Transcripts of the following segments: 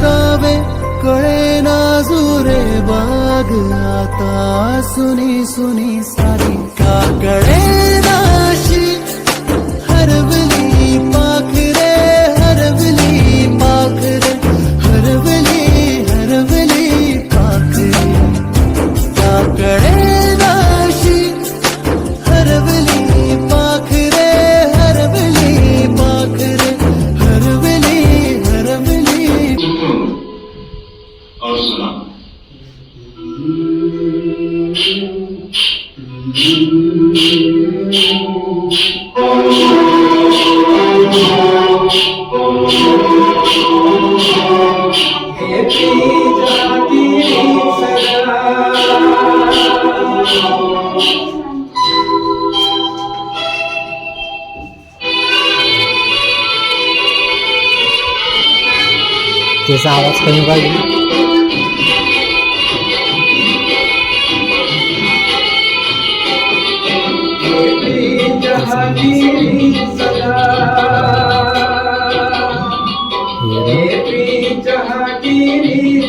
दुरावे कळे ना जुरे बाग आता सुनी सुनी सारी का कळे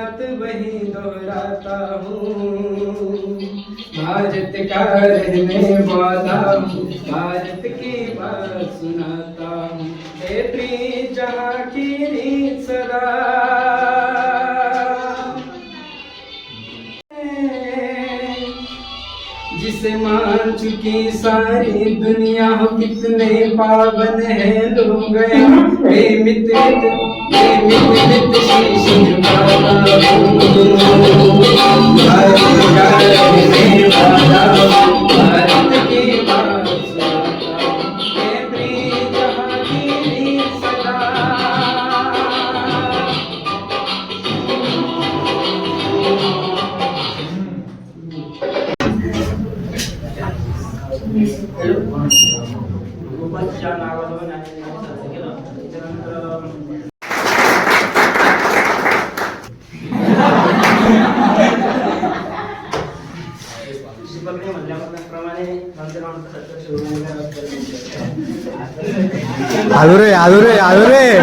बात वही दोहराता हूँ। भारत का वाला भारत की बात सुनाता हूँ। प्रिय जहाँ की रीत सदा। जिसे मान चुकी सारी दुनिया कितने पावन है लोग। गए हे मित्र आलू रे आलू रे आलू रे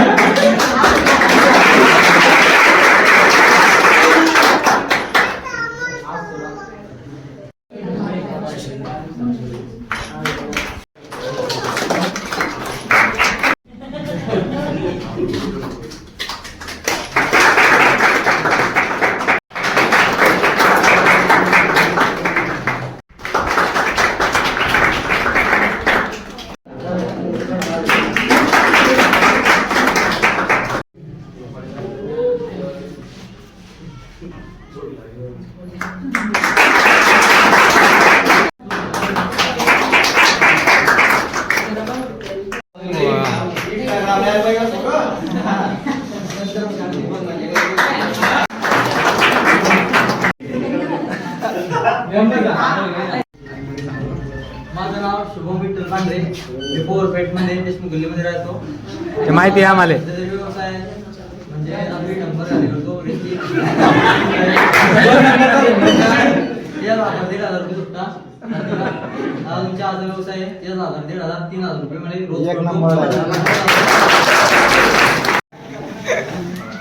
सुट्टा आता तुमच्या आज व्यवसाय आहे. तेच हजार दीड हजार तीन हजार रुपये म्हणजे रोज.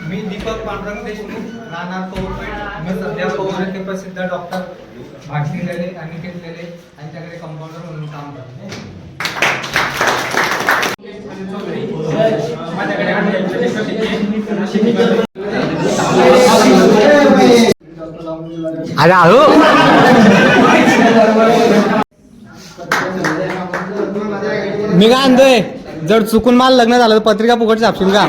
मी दीपक पांडुरंग देशमुख राहणार पौरपेठ मी सध्या पौर येथे प्रसिद्ध डॉक्टर भाषी लेले अनिकेत लेले यांच्याकडे कंपाऊंडर म्हणून काम करतो. माझ्याकडे अरे आहो. मी काय आणतोय? जर चुकून मला लग्न झालं तर पत्रिका फुकट छापशील का?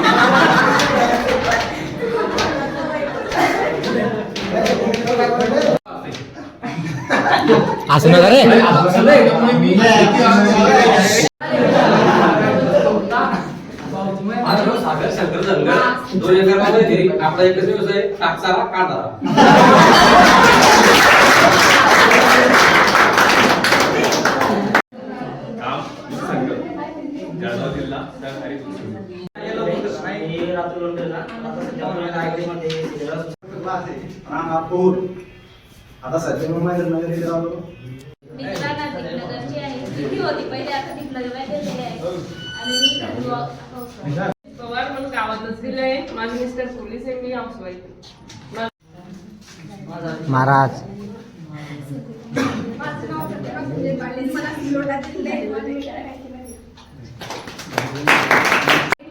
असं नका रे. सागर शंकर धनगर. दोन एकर माझा घरी आपला एकच व्यवसाय कापसाला आता सध्या मुंबई नगर इथे राहतो. होती? पहिले आता आणि मी इकडे हाऊसवाईफ. पवार म्हणून गावातच दिलंय माझे मिस्टर पोलीस आहे मी हाऊसवाईफ महाराज.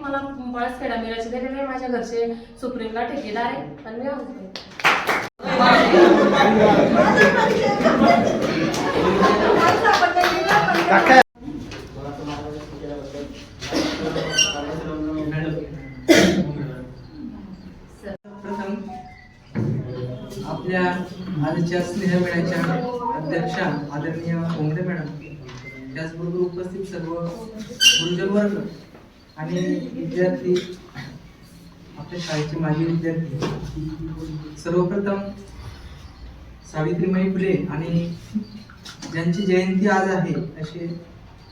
मला पळसखेडा दिलेले आहे माझ्या घरचे सुप्रीमला ठेकेदार आहे पण मी हाऊसवाईफ आजच्या स्नेहमेळ्याच्या अध्यक्षा आदरणीय कोंगडे मॅडम त्याचबरोबर उपस्थित सर्व गुरुजन वर्ग आणि विद्यार्थी आपल्या शाळेचे माजी विद्यार्थी सर्वप्रथम सावित्रीमाई फुले आणि ज्यांची जयंती आज आहे असे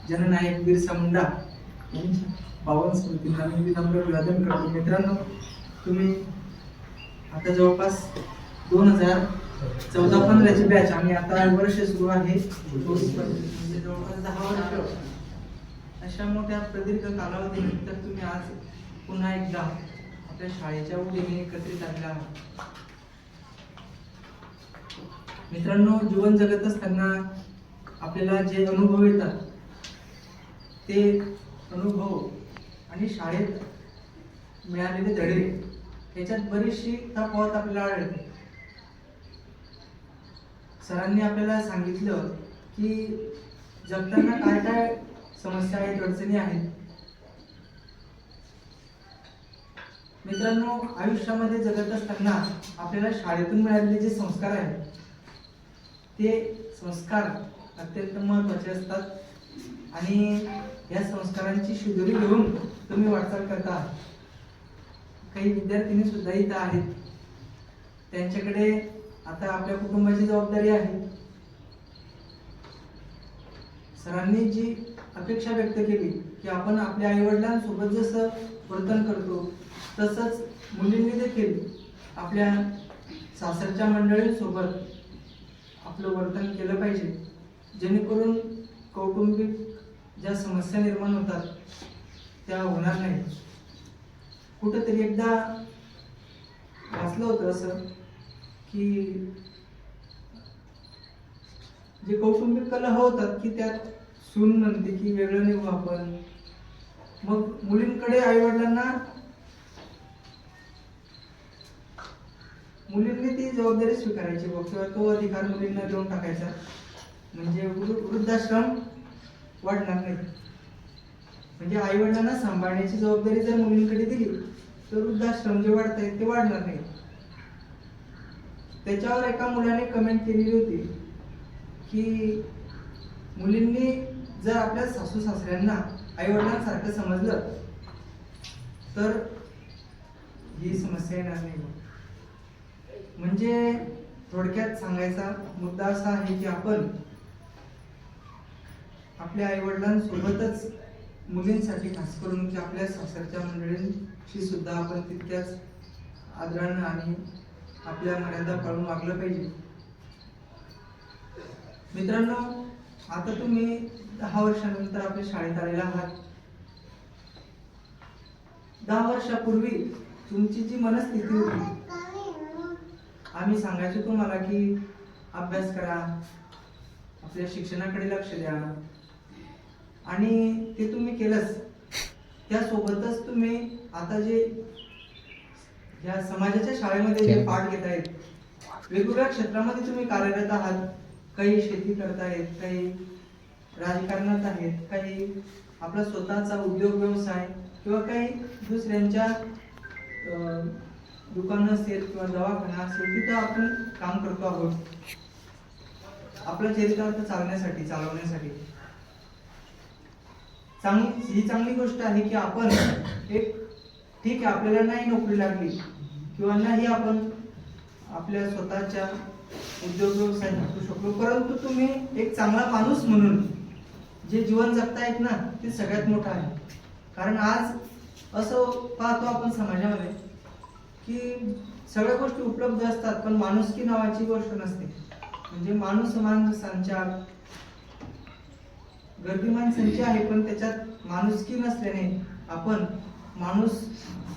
जननायक बिरसा मुंडा यांच्या पावन स्मृतींना मी विनम्र अभिवादन करतो. मित्रांनो तुम्ही आता जवळपास दोन हजार चौदा पंधराची बॅच आणि आता वर्ष सुरू आहे. जवळपास दहा वर्ष अशा मोठ्या प्रदीर्घ कालावधीनंतर तुम्ही आज पुन्हा एकदा आपल्या शाळेच्या वतीने एकत्रित आलेला आहात मित्रांनो जीवन जगत असताना आपल्याला जे अनुभव येतात ते अनुभव आणि शाळेत मिळालेले धडे याच्यात बरीचशी तफावत आपल्याला आढळते. सरांनी आपल्याला सांगितलं की जगताना काय काय समस्या आहेत अडचणी आहेत? मित्रांनो आयुष्यामध्ये जगत असताना आपल्याला शाळेतून मिळालेले जे संस्कार आहेत ते संस्कार अत्यंत महत्त्वाचे असतात. आणि या संस्कारांची शिदोरी घेऊन तुम्ही वाटचाल करता काही विद्यार्थिनी सुद्धा इथं आहेत. त्यांच्याकडे आता आपल्या कुटुंबाची जबाबदारी आहे. सरांनी जी अपेक्षा व्यक्त केली की आपण आपल्या आईवडिलांसोबत जसं वर्तन करतो तसंच मुलींनी देखील आपल्या सासरच्या मंडळींसोबत आपलं वर्तन केलं पाहिजे. जेणेकरून कौटुंबिक ज्या समस्या निर्माण होतात त्या होणार नाही कुठंतरी एकदा वाचलं होतं असं की जे कौटुंबिक कला होतात की त्यात सून म्हणते की वेगळं निघू आपण. मग मुलींकडे आईवडिलांना मुलींनी ती जबाबदारी स्वीकारायची बघ किंवा तो अधिकार मुलींना देऊन टाकायचा. म्हणजे वृद्धाश्रम वाढणार नाही. म्हणजे आई वडिलांना सांभाळण्याची जबाबदारी जर मुलींकडे दिली तर वृद्धाश्रम जे वाढत आहेत ते वाढणार नाही. त्याच्यावर एका मुलाने कमेंट केलेली होती की मुलींनी जर आपल्या सासू सासऱ्यांना आई वडिलांसारखं समजलं तर ही समस्या येणार नाही. म्हणजे थोडक्यात सांगायचा मुद्दा असा आहे की आपण आपल्या आईवडिलांसोबतच मुलींसाठी खास करून की आपल्या सासरच्या मंडळींशी सुद्धा आपण तितक्याच आदरानं आणि आपल्या मर्यादा पाळून वागलं पाहिजे. मित्रांनो आता तुम्ही दहा वर्षानंतर आपल्या शाळेत आलेला आहात. दहा वर्षापूर्वी तुमची जी मनस्थिती होती आम्ही सांगायचो तुम्हाला की अभ्यास करा आपल्या शिक्षणाकडे लक्ष द्या. आणि ते तुम्ही केलंच. त्यासोबतच तुम्ही आता जे या समाजाच्या शाळेमध्ये जे पाठ घेत आहेत वेगवेगळ्या क्षेत्रामध्ये तुम्ही कार्यरत आहात. काही शेती करतायत काही राजकारणात आहेत काही आपला स्वतःचा उद्योग व्यवसाय किंवा काही दुसऱ्यांच्या दुकानं असेल किंवा दवाखाना असेल तिथं आपण काम करतो आहोत. आपलं चरितार्थ चालण्यासाठी चालवण्यासाठी. चांगली ही चांगली गोष्ट आहे की आपण एक ठीक आहे आपल्याला नाही नोकरी लागली. किंवा नाही आपण आपल्या स्वतःच्या उद्योग व्यवसाय करू शकलो. परंतु तुम्ही एक चांगला माणूस म्हणून जे जीवन जगतायत ना ते सगळ्यात मोठं आहे. कारण आज असं पाहतो आपण समाजामध्ये की सगळ्या गोष्टी उपलब्ध असतात पण माणुसकी नावाची गोष्ट नसते. म्हणजे माणूस माणसांच्या गर्दी माणसांची आहे पण त्याच्यात माणुसकी नसल्याने आपण माणूस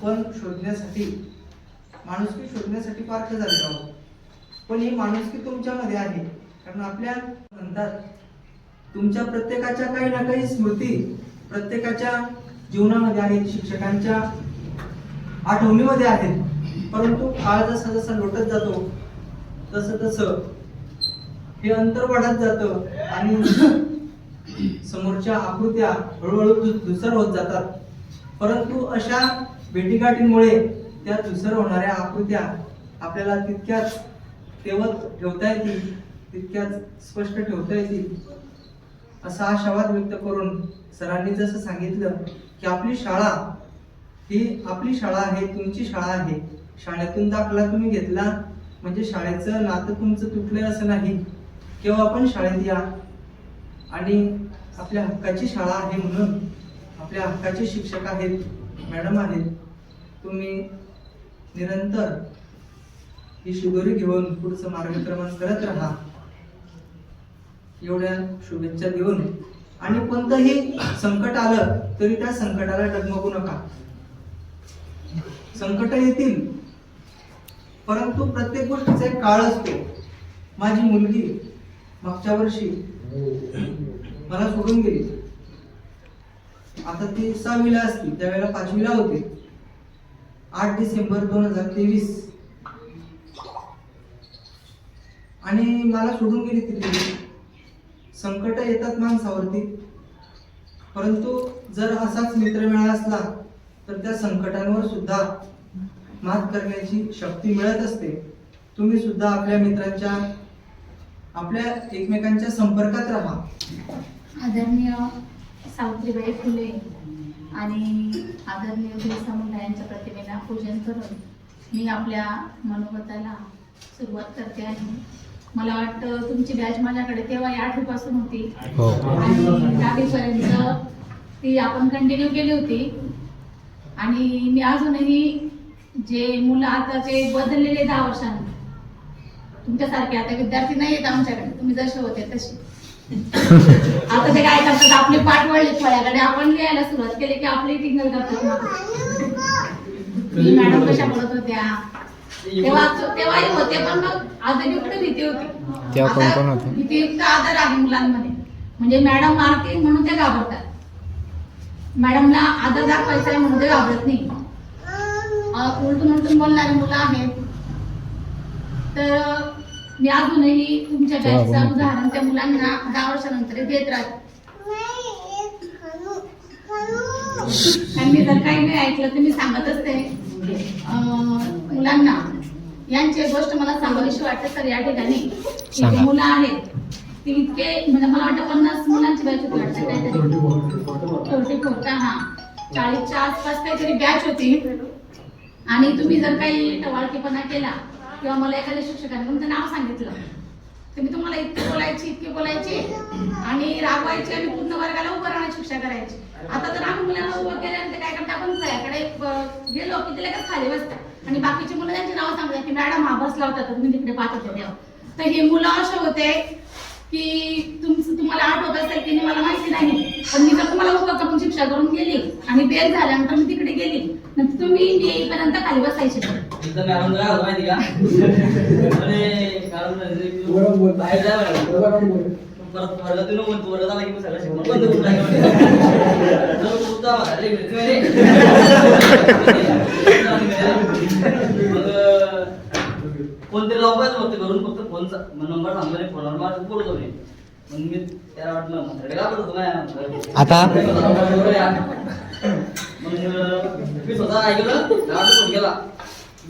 पण शोधण्यासाठी माणुसकी शोधण्यासाठी पार्थ झालेलो आहोत पण ही माणुसकी तुमच्यामध्ये आहे. कारण आपल्या म्हणतात तुमच्या प्रत्येकाच्या काही ना काही स्मृती प्रत्येकाच्या जीवनामध्ये आहेत शिक्षकांच्या आठवणीमध्ये आहेत. परंतु काळ जसा जसा लोटत जातो तसं तसं हे अंतर वाढत जातं आणि समोरच्या आकृत्या हळूहळू दुसर धुसर होत जातात. परंतु अशा भेटीगाठींमुळे त्या धुसर होणाऱ्या आकृत्या आपल्याला तितक्याच तेवत ठेवता येतील तितक्याच स्पष्ट ठेवता येतील. असा आशावाद व्यक्त करून सरांनी जसं सांगितलं की आपली शाळा ही आपली शाळा आहे तुमची शाळा आहे. शाळेतून दाखला तुम्ही घेतला म्हणजे शाळेचं नातं तुमचं तुटलंय असं नाही. केव्हा आपण शाळेत या. आणि आपल्या हक्काची शाळा आहे म्हणून आपल्या हक्काचे शिक्षक आहेत मॅडम आहेत. तुम्ही निरंतर ही शिदोरी घेऊन पुढचं मार्गक्रमण करत राहा. एवढ्या शुभेच्छा देऊन. आणि कोणतंही संकट आलं तरी त्या संकटाला डगमगू नका. संकट येतील परंतु प्रत्येक गोष्टीचा एक काळ असतो. माझी मुलगी मागच्या वर्षी मला सोडून गेली. आता ती सहावीला असती त्यावेळेला पाचवीला होती. आठ डिसेंबर दोन हजार तेवीस. आणि मला सोडून गेली तिथे संकट येतात माणसावरती. परंतु जर असाच मित्र मिळाला असला तर त्या संकटांवर सुद्धा मात करण्याची शक्ती मिळत असते. तुम्ही सुद्धा आपल्या मित्रांच्या आपल्या एकमेकांच्या संपर्कात राहा. आदरणीय सावित्रीबाई फुले आणि आदरणीय बिरसा मुंडा यांच्या प्रतिमेला पूजन करून मी आपल्या मनोगताला सुरुवात करते आहे मला वाटतं तुमची बॅच माझ्याकडे तेव्हा या आठवीपासून होती. हो. आणि दहावीपर्यंत ती आपण कंटिन्यू केली होती. आणि मी अजूनही जे मुलं आताचे बदललेले दहा वर्षांनी तुमच्यासारखे आता विद्यार्थी नाही आहेत आमच्याकडे. तुम्ही जसे होते तसे. आता ते काय करतात आपली पाठ वळली फळ्याकडे आपण लिहायला सुरुवात केली की आपली करतात मग. मी मॅडम कशा पडत होत्या? तेव्हा तेव्हाही होते पण मग आदरयुक्त भीती होती. तेव्हा कोण आता कोण होते? भीतीयुक्त आदर आहे मुलांमध्ये. म्हणजे मॅडम मारतील म्हणून ते घाबरतात. मॅडमला आदर दाखवायचा आहे म्हणून ते घाबरत नाही. उलटून उलटून बोलणारी मुलं आहेत. तर मी अजूनही तुमच्या बॅचचं? उदाहरण त्या मुलांना दहा वर्षानंतर देत राहते. त्यांनी जर काही नाही ऐकलं तर मी सांगत असते मुलांना यांची एक गोष्ट मला सांगावीशी वाटते तर या ठिकाणी. मुलं आहेत ती इतके म्हणजे मला वाटतं पन्नास मुलांची बॅच होती वाटतं काहीतरी. थर्टी फोर हा. चाळीसच्या आसपास काहीतरी बॅच होती. आणि तुम्ही जर काही टवाळकीपणा केला किंवा मला एखाद्या शिक्षकाने तुमचं नाव सांगितलं. तर मी तुम्हाला इतके बोलायची इतके बोलायचे आणि रागवायचे आणि पूर्ण वर्गाला उभं राहण्याची शिक्षा करायची. आता जर आम्ही मुलांना उभं केलं ते काय करतात आपण त्याकडे गेलो की ते लगेच खाली बसतात. आणि बाकीची मुलं त्यांची नावं सांगतात की मॅडम हा बसला होता तुम्ही तिकडे पाहत होते तेव्हा तर हे मुलं असे होते की तुमचं तुम्हाला आठवत असेल की मला माहिती नाही. पण मी तर तुम्हाला उभं करून शिक्षा करून गेली आणि बेल झाल्यानंतर मी तिकडे गेली नंतर तुम्ही मी येईपर्यंत खाली बसायची. एकदा मॅडम काय माहिती का? अरे मॅडम बाहेर जाय मॅडम. परत वर्गात येऊन म्हणतो वर्गात आला की मग सगळं शिकवणं बंद करून. मग कोणतरी लावून पाहिजे फक्त घरून फक्त फोनचा नंबर सांगतो नाही फोनवर माझं बोलतो नाही मग मी त्याला वाटलं काय आता? मी स्वतः ऐकलं मॅडम फोन केला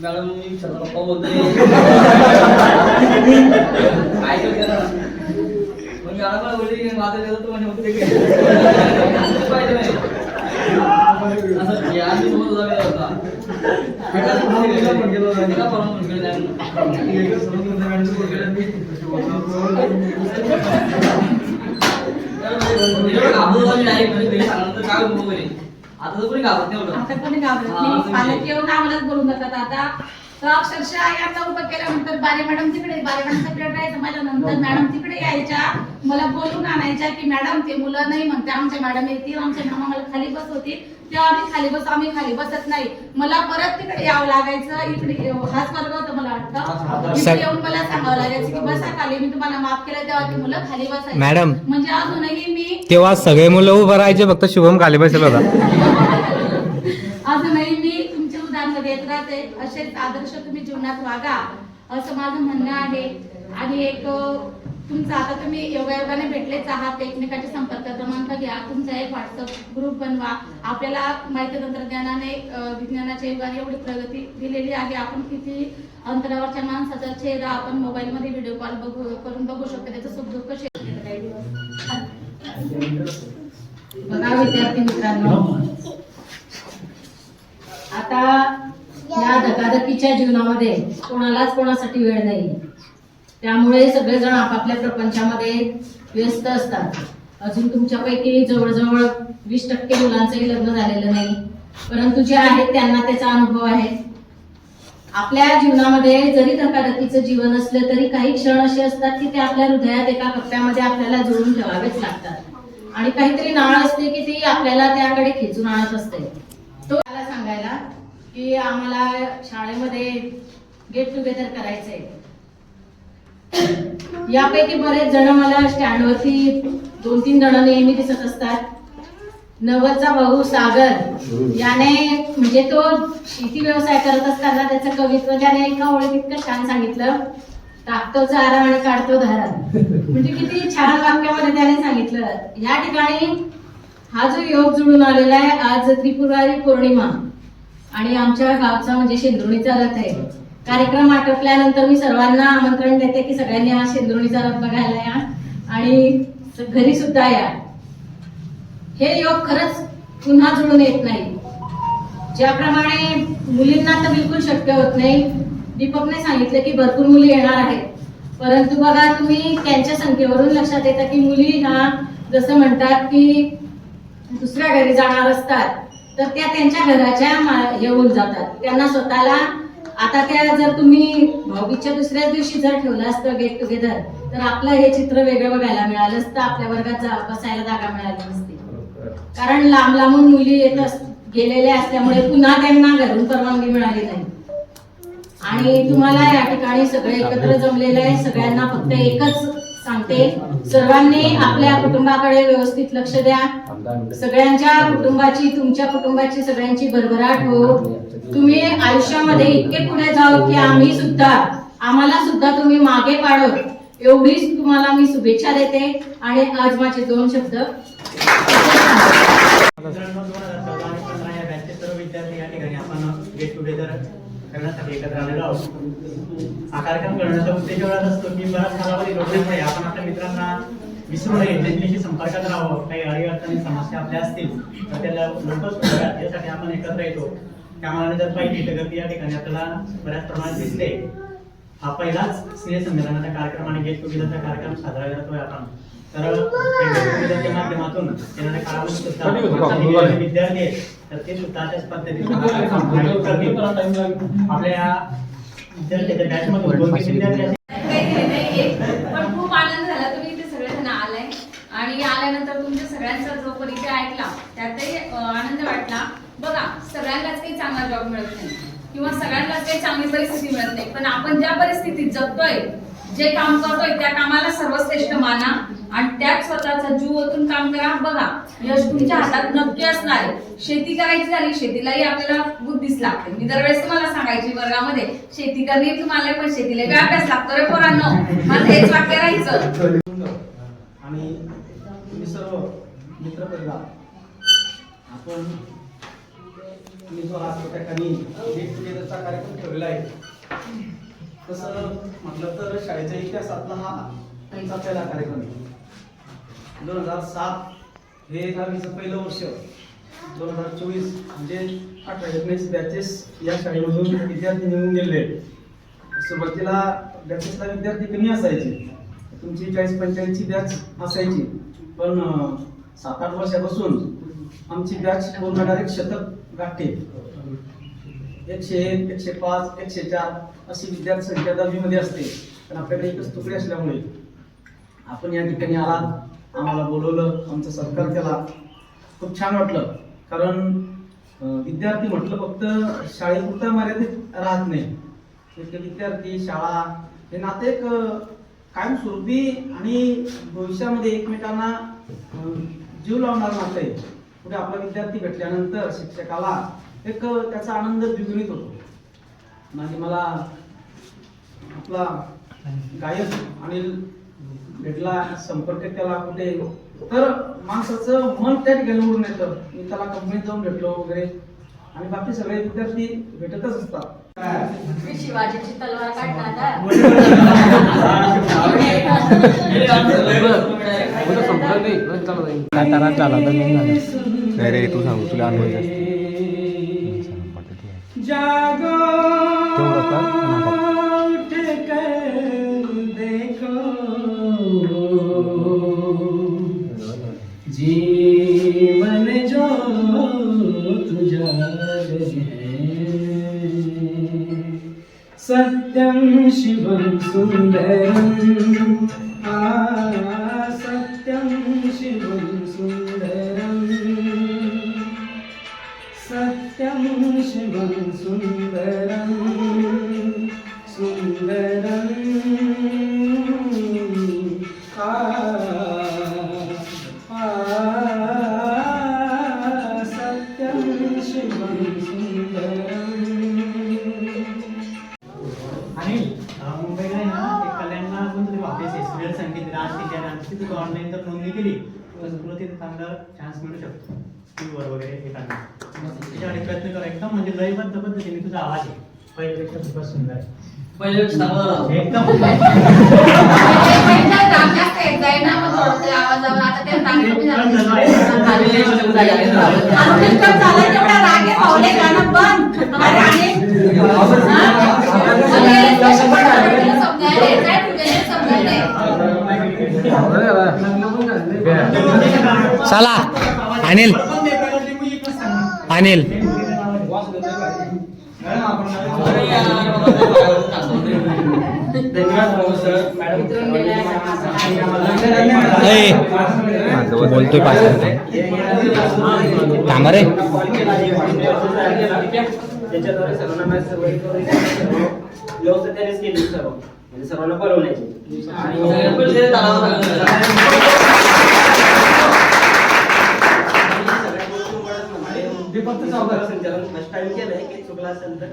मॅडम मी विचारलं पप्पा बोलतोय. ऐकलं केलं मग मॅडम बोलली माझं गेलं तू म्हणजे होते पाहिजे नाही. असं या आधी समोर होता होता फोन केला काय आता तर कोणी घाबरत नाही. आता कोणी घाबरत हा, नाही असं पालक. येऊन आम्हालाच बोलून जातात आता तर अक्षरशः यांना उभं केल्यानंतर बारे मॅडम तिकडे बारे मॅडम सेपरेट राहायचं माझ्यानंतर मॅडम तिकडे यायच्या. मला बोलून आणायच्या की मॅडम ते मुलं नाही म्हणते. आमच्या मॅडम येतील आमच्या मॅडम आम्हाला खाली बसवतील. तेव्हा आम्ही खाली बस आम्ही खाली बसत नाही. मला परत तिकडे यावं लागायचं. इकडे हाच वर्ग होता मला वाटतं. इकडे येऊन मला सांगावं लागायचं की बसा खाली. मी तुम्हाला माफ केलं तेव्हा ती मुलं खाली बसायची. मॅडम. म्हणजे अजूनही मी तेव्हा सगळे मुलं उभं राहायचे फक्त शुभम खाली बसेल होता अजूनही मी तुमचे उदाहरण देत राहते असेच आदर्श मनात वागा. असं माझं म्हणणं आहे. आणि एक तुमचा आता तुम्ही योगायोगाने भेटलेच आहात. एकमेकांचे संपर्क क्रमांक घ्या. तुमचा एक व्हॉट्सअप ग्रुप बनवा. आपल्याला माहिती तंत्रज्ञानाने विज्ञानाच्या युगाने एवढी प्रगती दिलेली आहे. आपण किती अंतरावरच्या माणसाचा चेहरा आपण मोबाईलमध्ये व्हिडिओ कॉल बघू करून बघू शकतो. त्याचं सुख दुःख शेअर बघा विद्यार्थी मित्रांनो. आता या धकाधकीच्या जीवनामध्ये कोणालाच कोणासाठी वेळ नाही. त्यामुळे सगळेजण आपापल्या प्रपंचामध्ये व्यस्त असतात. अजून तुमच्यापैकी जवळजवळ वीस टक्के मुलांचंही लग्न झालेलं नाही. परंतु जे आहेत त्यांना त्याचा अनुभव आहे. आपल्या जीवनामध्ये जरी धकाधकीचं जीवन असलं तरी काही क्षण असे असतात की ते आपल्या हृदयात एका कप्प्यामध्ये आपल्याला जोडून ठेवावेच लागतात. आणि काहीतरी नाळ असते की ती आपल्याला त्याकडे खेचून आणत असते. तो मला सांगायला की आम्हाला शाळेमध्ये गेट टुगेदर करायचंय. यापैकी बरेच जण मला स्टँडवरती दोन तीन जण नेहमी दिसत असतात. नवरचा भाऊ सागर याने म्हणजे तो शेती व्यवसाय करत असताना त्याचं कवित्व त्याने एका ओळीत इतकं छान सांगितलं. टाकतो चारा आणि काढतो धारा म्हणजे किती छान वाक्यामध्ये त्याने सांगितलं. या ठिकाणी हा जो योग जुळून आलेला आहे आज त्रिपुरारी पौर्णिमा. आणि आमच्या गावचा म्हणजे शेंद्रुणीचा रथ आहे. कार्यक्रम आटोपल्यानंतर मी सर्वांना आमंत्रण देते की सगळ्यांनी हा शेंद्रुणीचा रथ बघायला या. आणि घरी सुद्धा या. हे योग खरंच पुन्हा जुळून येत नाही. ज्याप्रमाणे मुलींना तर बिलकुल शक्य होत नाही. दीपकने सांगितलं की भरपूर मुली येणार आहेत. परंतु बघा तुम्ही त्यांच्या संख्येवरून लक्षात येतं की मुली ह्या जसं म्हणतात की दुसऱ्या घरी जाणार असतात. तर त्या त्यांच्या घराच्या मा- येऊन जातात. त्यांना स्वतःला आता त्या जर तुम्ही भाऊबीजच्या दुसऱ्याच दिवशी जर ठेवलं असतं गेट टुगेदर तर आपलं हे चित्र वेगळं बघायला मिळालं असतं. आपल्या वर्गात जा बसायला जागा मिळाली नसती. कारण लांब लांबून मुली येत गेलेल्या असल्यामुळे पुन्हा त्यांना घरून परवानगी मिळाली नाही. आणि तुम्हाला या ठिकाणी सगळे एकत्र जमलेले आहे. सगळ्यांना फक्त एकच सांगते. सर्वांनी आपल्या कुटुंबाकडे व्यवस्थित लक्ष द्या. सगळ्यांच्या कुटुंबाची तुमच्या कुटुंबाची सगळ्यांची भरभराट हो. तुम्ही आयुष्यामध्ये इतके पुढे जाओ की आम्ही सुद्धा आम्हाला सुद्धा तुम्ही मागे पाडत एवढीच तुम्हाला मी शुभेच्छा देते. आणि आज माझे दोन शब्द. विद्यार्थी या ठिकाणी आपण गेट टुगेदर करण्यासाठी एकत्र आलेलो आहोत. हा कार्यक्रम करण्याचा उद्देश एवढाच असतो की बऱ्याच कालावधी घडल्यामुळे आपण आपल्या मित्रांना विसरू नये त्यांच्याशी संपर्कात राहावं. काही अडीअडचणी समस्या आपल्या असतील तर त्याला लवकर सोडव्यात यासाठी आपण एकत्र येतो. त्यामुळे जर पाहिजे तर गर्दी या ठिकाणी आपल्याला बऱ्याच प्रमाणात दिसते. हा पहिलाच स्नेह संमेलनाचा कार्यक्रम आणि गेट टुगेदरचा कार्यक्रम साजरा करतोय आपण. माध्यमातून सुद्धा जे विद्यार्थी आहेत. तर ते सुद्धा त्याच पद्धतीने आपल्या या विद्यार्थ्याच्या बॅचमधून दोन तीन विद्यार्थी असे. पण खूप आनंद झाला. तुम्ही इथे सगळेजण आलाय. आणि आल्यानंतर तुमच्या सगळ्यांचा जो परिचय ऐकला त्यातही आनंद वाटला. बघा सगळ्यांनाच काही चांगला जॉब मिळत नाही. किंवा सगळ्यांनाच काही चांगली परिस्थिती मिळत नाही. पण आपण ज्या परिस्थितीत जगतोय जे काम करतोय त्या कामाला सर्वश्रेष्ठ माना आणि त्यात स्वतःचा जीव ओतून काम करा. बघा यश तुमच्या हातात नक्की असणार आहे. शेती करायची झाली शेतीलाही आपल्याला बुद्धीच लागते. मी दरवेळेस तुम्हाला सांगायची वर्गामध्ये शेती करणे तुम्हाला पण शेतीला काय अभ्यास लागतो रे पोरांनो. माझं हेच वाक्य राहायचं. आणि तुम्ही सर्व मित्र परिवार आपण मी जो हा त्या ठिकाणी गेट टुगेदरचा कार्यक्रम ठेवलेला आहे तसं म्हटलं तर शाळेच्या इतिहासातला हा त्यांचा पहिला कार्यक्रम आहे. दोन हजार सात हे दहावीचं पहिलं वर्ष. दोन हजार चोवीस म्हणजे अठरा एकोणीस बॅचेस या शाळेमधून विद्यार्थी निघून गेले. सुरुवातीला बॅचेसला विद्यार्थी कमी असायचे. तुमची चाळीस पंचाळीसची बॅच असायची. पण सात आठ वर्षापासून आमची बॅच पूर्ण डायरेक्ट शतक गाठते. एकशे एक एकशे पाच एकशे चार अशी विद्यार्थी संख्या दहावीमध्ये असते. पण आपल्याकडे एकच तुकडे असल्यामुळे आपण या ठिकाणी आलात. आम्हाला बोलवलं आमचा सत्कार केला. खूप छान वाटलं. कारण विद्यार्थी म्हटलं फक्त शाळेपुरता मर्यादित राहत नाही. विद्यार्थी शाळा हे नाते एक कायमस्वरूपी आणि भविष्यामध्ये एकमेकांना जीव लावणार नातं आहे. पुढे आपला विद्यार्थी भेटल्यानंतर शिक्षकाला एक त्याचा आनंद द्विगुणित होतो. आणि मला आपला गायक अनिल भेटला संपर्क केला कुठे. तर माणसाचं मन त्या ठिकाणी उडून येतं. मी त्याला कंपनीत जाऊन भेटलो वगैरे. आणि बाकी सगळे विद्यार्थी भेटतच असतात. शिवाजीची तलवार काढणार नाही रे तू सांगू तुला अनुभव जीवन जो तुझा सत्यम शिवम सुंदरम आ सत्यम शिवम சுந்தரம் சுந்தர लयबद्ध पद्धतीने तुझा आवाज आहे. पहिल्यापेक्षा खूपच सुंदर आहे. पहिले सांगा एकदम. आवाजावर आता ते ताण कमी झाला. एकदम झालं आहे. आणि डिस्टर्ब झाला तेवढा राग आहे, पावले गाणं बंद. अरे आणि? हा? अरे, कसं पण तुला समजायला येत आहे, तुझ्या येत समजायला येत. चला अनिल अनिल ए, बोलतोय पाच थांबा रे. त्याच्याद्वारे सर्वांना केली फर्स्ट टाइम केलंय की चुकला असेल तर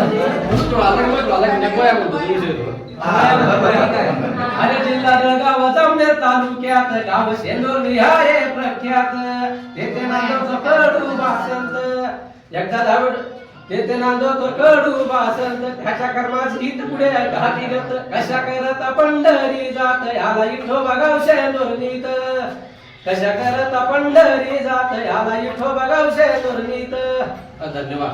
अरे जिल्हा जळगाव जामनेर तालुक्यात गाव शेंदूर निहाय प्रख्यात तेथे नांदवतो कडू बासंत एकदा धावड तेथे नांदवतो कडू बासंत त्याच्या कर्माची हित पुढे घाटी गत कशा करत पंढरी जात याला इठो बघाव शेंदूर नीत कशा करत पंढरी जात याला इठो बघाव शेंदूर नीत धन्यवाद.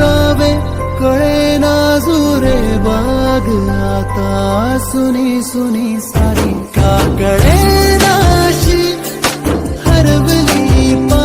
गावे कहे नाजुरे बाग आता सुनी सुनी सारी का सारिका गे नाश पा